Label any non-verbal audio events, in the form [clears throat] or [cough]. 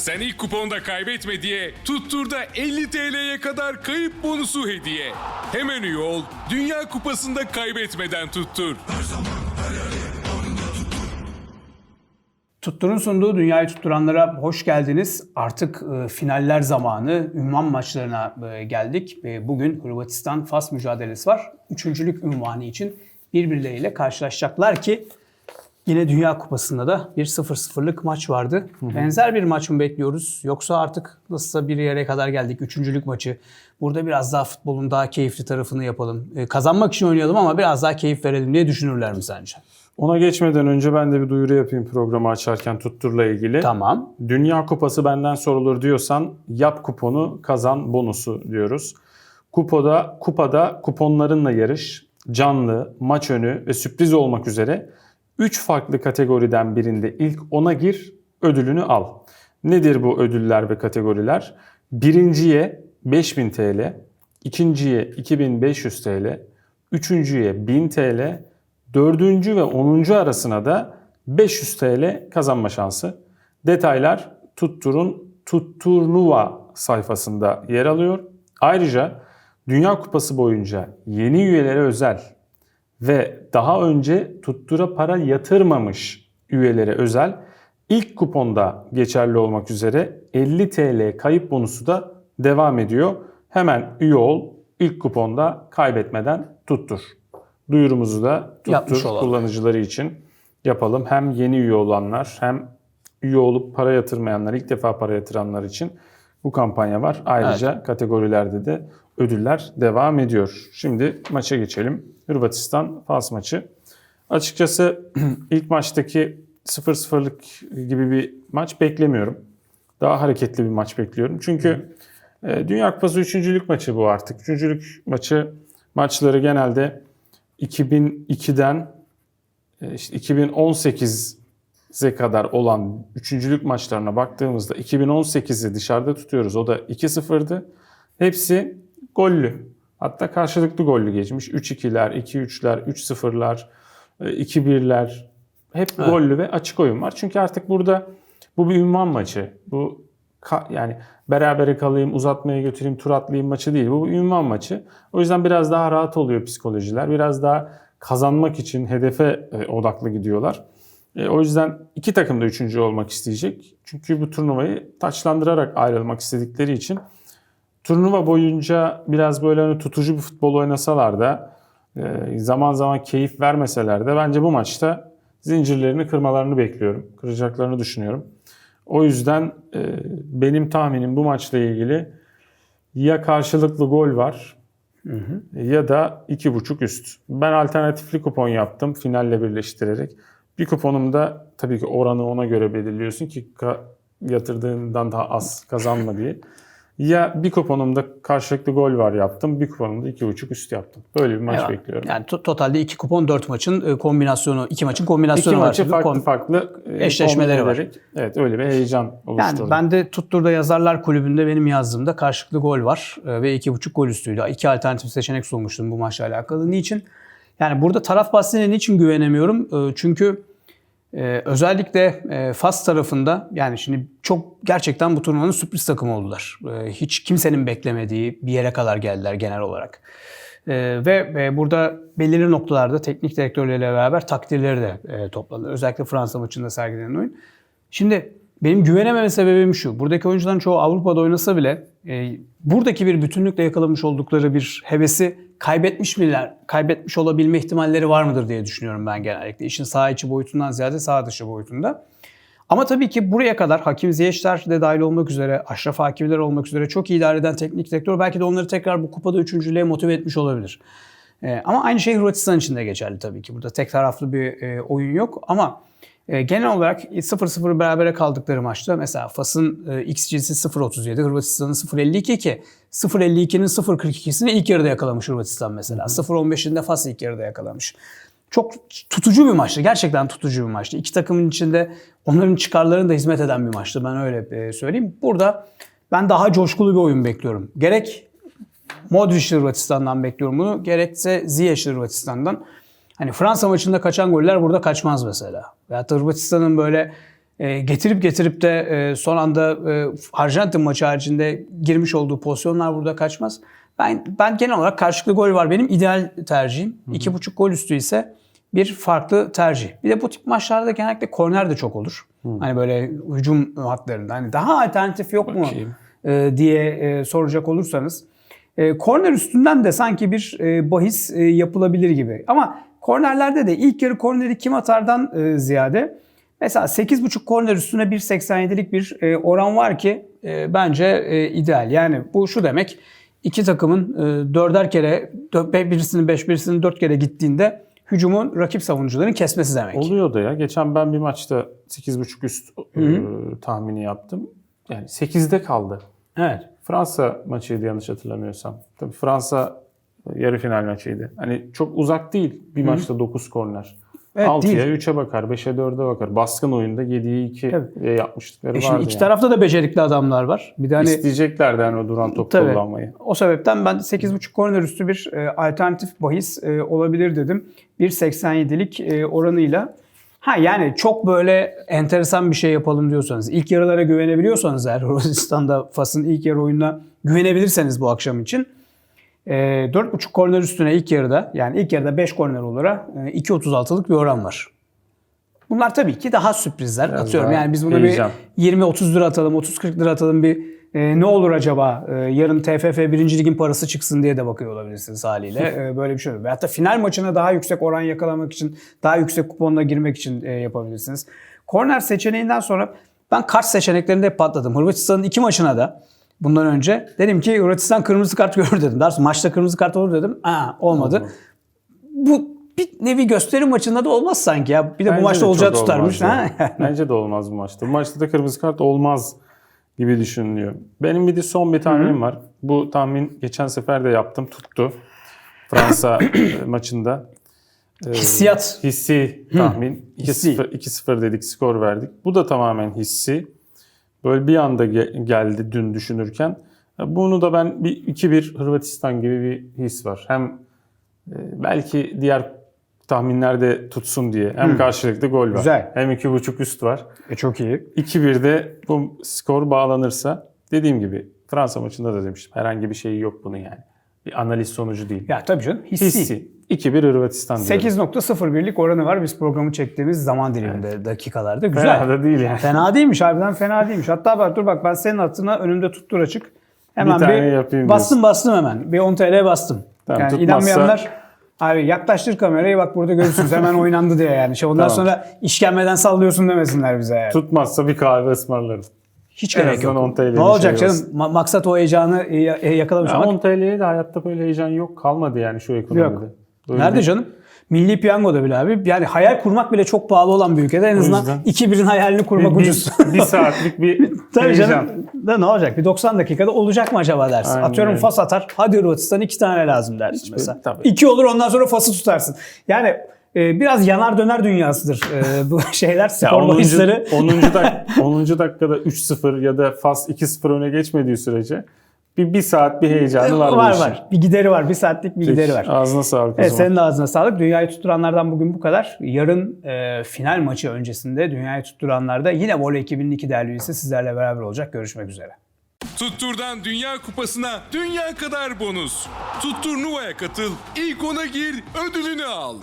Sen ilk kuponda kaybetme diye Tuttur'da 50 TL'ye kadar kayıp bonusu hediye. Hemen üye ol, Dünya Kupası'nda kaybetmeden tuttur. Tuttur'un sunduğu Dünyayı Tutturanlara hoş geldiniz. Artık e, finaller zamanı, ünvan maçlarına e, geldik. E, bugün Hırvatistan-Fas mücadelesi var. Üçüncülük ünvanı için birbirleriyle karşılaşacaklar ki yine Dünya Kupası'nda da bir 0-0'lık maç vardı. Benzer bir maç mı bekliyoruz? Yoksa artık nasılsa bir yere kadar geldik. Üçüncülük maçı. Burada biraz daha futbolun daha keyifli tarafını yapalım. E, kazanmak için oynayalım ama biraz daha keyif verelim diye düşünürler mi sence? Ona geçmeden önce ben de bir duyuru yapayım programı açarken Tuttur'la ilgili. Tamam. Dünya Kupası benden sorulur diyorsan yap kuponu kazan bonusu diyoruz. Kupada, kupada kuponlarınla yarış, canlı, maç önü ve sürpriz olmak üzere 3 farklı kategoriden birinde ilk 10'a gir, ödülünü al. Nedir bu ödüller ve kategoriler? Birinciye 5000 TL, ikinciye 2500 TL, üçüncüye 1000 TL, dördüncü ve 10. arasına da 500 TL kazanma şansı. Detaylar Tuttur'un Tutturnuva sayfasında yer alıyor. Ayrıca Dünya Kupası boyunca yeni üyelere özel ve daha önce Tuttur'a para yatırmamış üyelere özel ilk kuponda geçerli olmak üzere 50 TL kayıp bonusu da devam ediyor. Hemen üye ol, ilk kuponda kaybetmeden tuttur. Duyurumuzu da tuttur kullanıcıları için yapalım. Hem yeni üye olanlar hem üye olup para yatırmayanlar, ilk defa para yatıranlar için bu kampanya var. Ayrıca kategorilerde de ödüller devam ediyor. Şimdi maça geçelim. Hırvatistan Fas maçı. Açıkçası [clears throat] ilk maçtaki 0-0'lık gibi bir maç beklemiyorum. Daha hareketli bir maç bekliyorum. Çünkü e, Dünya Kupası üçüncülük maçı bu artık. Üçüncülük maçı maçları genelde 2002'den e, işte 2018'e kadar olan üçüncülük maçlarına baktığımızda 2018'i dışarıda tutuyoruz. O da 2-0'dı. Hepsi gollü. Hatta karşılıklı gollü geçmiş. 3-2'ler, 2-3'ler, 3-0'lar, 2-1'ler. Hep gollü ve açık oyun var. Çünkü artık burada bu bir ünvan maçı. Bu yani berabere kalayım, uzatmaya götüreyim, tur atlayayım maçı değil. Bu bir ünvan maçı. O yüzden biraz daha rahat oluyor psikolojiler. Biraz daha kazanmak için hedefe e, odaklı gidiyorlar. E, o yüzden iki takım da üçüncü olmak isteyecek. Çünkü bu turnuvayı taçlandırarak ayrılmak istedikleri için turnuva boyunca biraz böyle hani tutucu bir futbol oynasalar da e, zaman zaman keyif vermeseler de bence bu maçta zincirlerini kırmalarını bekliyorum. Kıracaklarını düşünüyorum. O yüzden e, benim tahminim bu maçla ilgili ya karşılıklı gol var ya da iki buçuk üst. Ben alternatifli kupon yaptım finalle birleştirerek. Bir kuponumda tabii ki oranı ona göre belirliyorsun ki yatırdığından daha az kazanma diye. [laughs] Ya bir kuponumda karşılıklı gol var yaptım, bir kuponumda iki buçuk üst yaptım. Böyle bir maç Evet. bekliyorum. Yani to- totalde iki kupon dört maçın e, kombinasyonu, iki maçın İki kombinasyonu var. maçı tabii. farklı Kom- farklı e, eşleşmeleri var. Evet öyle bir heyecan oluşturdu. Yani ben de Tuttur'da Yazarlar Kulübü'nde benim yazdığımda karşılıklı gol var e, ve iki buçuk gol üstüydü. İki alternatif seçenek sunmuştum bu maçla alakalı. Niçin? Yani burada taraf bahsine niçin güvenemiyorum? Çünkü e, özellikle e, Fas tarafında yani şimdi çok gerçekten bu turnuvanın sürpriz takımı oldular. E, Hiç kimsenin beklemediği bir yere kadar geldiler genel olarak. E, ve e, burada belirli noktalarda teknik direktörleriyle beraber takdirleri de e, toplandı. Özellikle Fransa maçında sergilenen oyun. Şimdi benim güvenememe sebebim şu. Buradaki oyuncuların çoğu Avrupa'da oynasa bile e, buradaki bir bütünlükle yakalamış oldukları bir hevesi kaybetmiş miler, kaybetmiş olabilme ihtimalleri var mıdır diye düşünüyorum ben genellikle. İşin sağ içi boyutundan ziyade sağ dışı boyutunda. Ama tabii ki buraya kadar Hakim Ziyechler de dahil olmak üzere, Aşraf Hakimiler olmak üzere çok iyi idare eden teknik direktör belki de onları tekrar bu kupada üçüncülüğe motive etmiş olabilir. Ee, ama aynı şey Hırvatistan için de geçerli tabii ki. Burada tek taraflı bir e, oyun yok ama e, genel olarak 0-0 berabere kaldıkları maçta mesela Fas'ın e, XG'si 0.37, Hırvatistan'ın 0.52 ki 0.52'nin 0.42'sini ilk yarıda yakalamış Hırvatistan mesela. 0.15'inde Fas ilk yarıda yakalamış. Çok tutucu bir maçtı. Gerçekten tutucu bir maçtı. İki takımın içinde onların çıkarlarına da hizmet eden bir maçtı. Ben öyle e, söyleyeyim. Burada ben daha coşkulu bir oyun bekliyorum. Gerek Modric Hırvatistan'dan bekliyorum bunu. Gerekse Ziyech Hırvatistan'dan. Hani Fransa maçında kaçan goller burada kaçmaz mesela. Da Hırvatistan'ın böyle e, getirip getirip de e, son anda e, Arjantin maçı haricinde girmiş olduğu pozisyonlar burada kaçmaz. Ben ben genel olarak karşılıklı gol var benim ideal tercihim. İki buçuk gol üstü ise bir farklı tercih. Bir de bu tip maçlarda genellikle korner de çok olur. Hani böyle hücum hatlarında hani daha alternatif yok mu e, diye e, soracak olursanız. E, korner üstünden de sanki bir e, bahis e, yapılabilir gibi. Ama kornerlerde de ilk yarı korneri kim atardan e, ziyade mesela 8.5 korner üstüne 1.87'lik bir e, oran var ki e, bence e, ideal. Yani bu şu demek iki takımın e, dörder kere birisinin 5 birisinin 4 kere gittiğinde hücumun rakip savunucuların kesmesi demek. Oluyor da ya. Geçen ben bir maçta 8.5 üst e, tahmini yaptım. Yani 8'de kaldı. Evet. Fransa maçıydı yanlış hatırlamıyorsam. Tabii Fransa yarı final maçıydı. Hani çok uzak değil bir maçta 9 korner. Evet, 6'ya değil. 3'e bakar, 5'e 4'e bakar. Baskın oyunda 7'ye 2 Tabii. diye yapmıştıkları E şimdi vardı iki yani. tarafta da becerikli adamlar var. Bir de hani İsteyeceklerdi yani o duran top Tabii. kullanmayı. O sebepten ben 8.5 korner üstü bir e, alternatif bahis e, olabilir dedim. 1.87'lik e, oranıyla. Ha yani çok böyle enteresan bir şey yapalım diyorsanız, ilk yarılara güvenebiliyorsanız eğer [laughs] Hırvatistan'da Fas'ın ilk yarı oyununa güvenebilirseniz bu akşam için e, 4.5 korner üstüne ilk yarıda yani ilk yarıda 5 korner olarak e, 2.36'lık bir oran var. Bunlar tabii ki daha sürprizler. Biraz Atıyorum daha yani biz buna heyecan. bir 20-30 lira atalım, 30-40 lira atalım bir e, ne olur acaba e, yarın TFF 1. Ligin parası çıksın diye de bakıyor olabilirsiniz haliyle. [laughs] E, böyle bir şey olur. Ve hatta final maçına daha yüksek oran yakalamak için, daha yüksek kuponla girmek için e, yapabilirsiniz. Korner seçeneğinden sonra ben kart seçeneklerinde hep patladım. Hırvatistan'ın iki maçına da bundan önce dedim ki Hırvatistan kırmızı kart görür dedim. Daha maçta kırmızı kart olur dedim. Aa, olmadı. Bu bir nevi gösteri maçında da olmaz sanki ya. Bir de bu Bence maçta de olacağı tutarmış. Ha? Bence de olmaz bu maçta. Bu maçta da kırmızı kart olmaz gibi düşünülüyor. Benim bir de son bir tahminim var. Bu tahmin geçen sefer de yaptım. Tuttu. Fransa [coughs] maçında. E, Hissiyat. Hissi tahmin. Hissi. 2-0 2-0 dedik skor verdik. Bu da tamamen hissi. Böyle bir anda ge- geldi dün düşünürken. Bunu da ben bir 2-1 Hırvatistan gibi bir his var. Hem e, belki diğer tahminlerde tutsun diye. Hem karşılıklı gol var. Güzel. Hem 2.5 üst var. E çok iyi. 2-1'de bu skor bağlanırsa dediğim gibi Fransa maçında da demiştim. Herhangi bir şeyi yok bunun yani. Bir analiz sonucu değil. Ya tabii canım hissi. Hissi. 2-1 Hırvatistan diyorum. 8.01'lik oranı var biz programı çektiğimiz zaman diliminde dakikalarda. Güzel. Fena da değil yani. Fena değilmiş harbiden fena değilmiş. Hatta bak dur bak ben senin hatına önümde tuttur açık. Hemen Bir tane yapayım bastım bastım hemen. Bir 10 TL bastım. Tamam, yani tutmazsa- inanmayanlar abi yaklaştır kamerayı bak burada görürsünüz hemen oynandı diye yani. Şey ondan Tamam. sonra işkembeden sallıyorsun demesinler bize yani. Tutmazsa bir kahve ısmarlarım. Hiç en gerek azından yok. 10 TL 'lik ne olacak şey canım? Ma- maksat o heyecanı e, e, yakalamış Ya olmak. 10 TL'ye de hayatta böyle heyecan yok. Kalmadı yani şu ekonomide. Yok. Böyle Nerede canım? Milli piyangoda bile abi. Yani hayal kurmak bile çok pahalı olan bir ülkede en azından yüzden- 2-1'in hayalini kurmak Bir, ucuz. bir, bir saatlik bir [laughs] Tabii canım. Da ne olacak? Bir 90 dakikada olacak mı acaba dersin. Aynen Atıyorum öyle. Fas atar. Hadi Hırvatistan iki tane lazım dersin mesela. tabii. İki olur ondan sonra Fas'ı tutarsın. Yani e, biraz yanar döner dünyasıdır e, bu [laughs] şeyler spor 10. bahisleri. 10. [laughs] dak 10. dakikada 3-0 ya da Fas 2-0 öne geçmediği sürece bir, bir saat bir heyecanı var. var var. Bir gideri var. Bir saatlik bir gideri var. Ağzına sağlık Evet zaman. senin de ağzına sağlık. Dünyayı tutturanlardan bugün bu kadar. Yarın e, final maçı öncesinde dünyayı tutturanlarda yine Voley 2002 değerli üyesi sizlerle beraber olacak. Görüşmek üzere. Tuttur'dan Dünya Kupası'na dünya kadar bonus. Tuttur Nuva'ya katıl, ilk ona gir, ödülünü al.